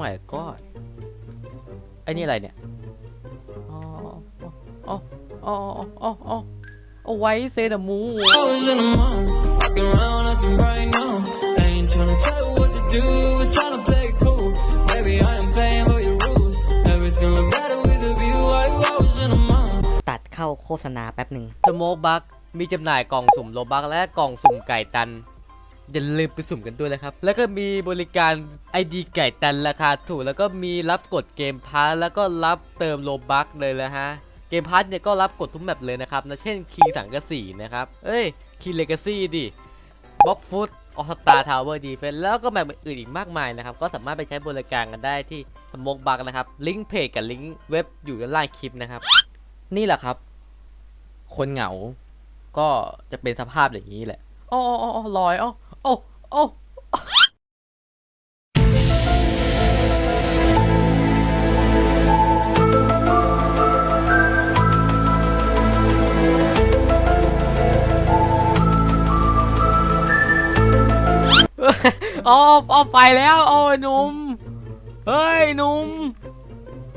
my god ไอ้นี่อะไรเนี่ย อ๋อ อ๋อ อ๋อ อ๋อ อ๋อเอาไว้เซนมู I was in a mall, walking around acting right now. I ain't tryna tell you what to do, we're tryna play it cool. Baby, I am playing by your rules. Everything look better with a view. I, I was in a mall. ตัดเข้าโฆษณาแป๊บหนึ่ง สโมกบักมีจำหน่ายกล่องสุ่มโลบักและกล่องสุ่มไก่ตัน อย่าลืมไปสุ่มกันด้วยนะครับ แล้วก็มีบริการ ID ไก่ตันราคาถูก แล้วก็มีรับกดเกมพาร์แล้วก็รับเติมโลบักเลยนะฮะ เกมพาร์เนี่ยก็รับกดทุกแมปเลยนะครับนะเช่นคีย์สังกะสีนะครับ เอ้ยคีเลกาซี่ดิบล็อกฟุตออสตาทาวเวอร์ดีเฟนแล้วก็แมปอื่นอีกมากมายนะครับ ก็สามารถไปใช้บริการกันได้ที่สมกบักนะครับ ลิงก์เพจกับลิงก์เว็บอยู่ด้านล่างคลิปนะครับ นี่แหละครับ คนเหงา ก็จะเป็นสภาพอย่างนี้แหละอ๋ออ๋ออ๋อลอยอ๋อ โอ้โอ้โอ๋ออ๋อไปแล้ว โอ้หนุ่ม เฮ้ยหนุ่ม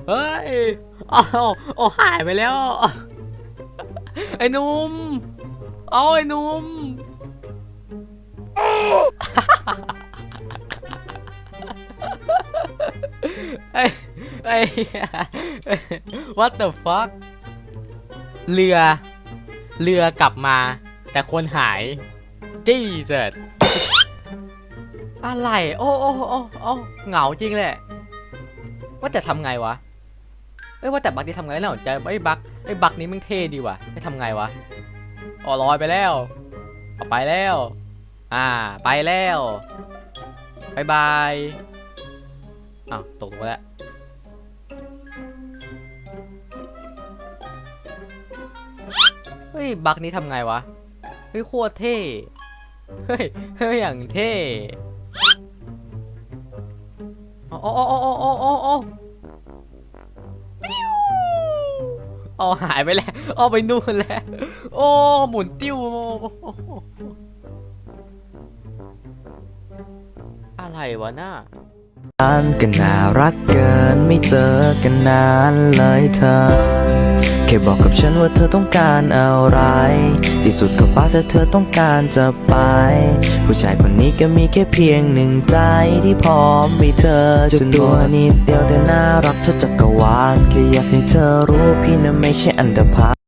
เฮ้ย โอ๋อโอ้หายไปแล้ว ไอ้หนุ่มเอาไอ้หนุ่ม ไอ้ไอ้ what the fuck เรือ เรือกลับมา แต่คนหายจี้เสร็จอะไร โอ้โอ้โอ้โอ้เหงาจริงแหละ ว่าแต่ทำไงวะ เอ้ยว่าแต่บักนี้ทำไงน่าสนใจไอ้บักไอ้บักนี้มันเท่ดีว่ะไม่ทำไงวะอ๋อลอยไปแล้วเอาไปแล้ว อ่า ไปแล้วบายบาย อ้าวตกลงไปแล้วเฮ้ยบักนี้ทำไงวะ เฮ้ยโคตรเท่ เฮ้ย เฮ้ย อย่างเท่อ๋ออ๋ออ๋ออ๋ออ๋ออ๋ออ๋อหายไปแล้วอ๋อไปนู่นแล้ว โอ้ หมุนติ้ว อะไรวะน่า กันก็น่ารักเกินไม่เจอกันนานเลยเธอ แค่บอกกับฉันว่าเธอต้องการอะไร ที่สุดก็ป้าแต่เธอต้องการจะไป ผู้ชายคนนี้ก็มีแค่เพียงหนึ่งใจที่พร้อมมีเธอจนตัวนิดเดียวแต่น่ารักเธอจักรวาลแค่อยากให้เธอรู้พี่นั้นไม่ใช่อันดาพา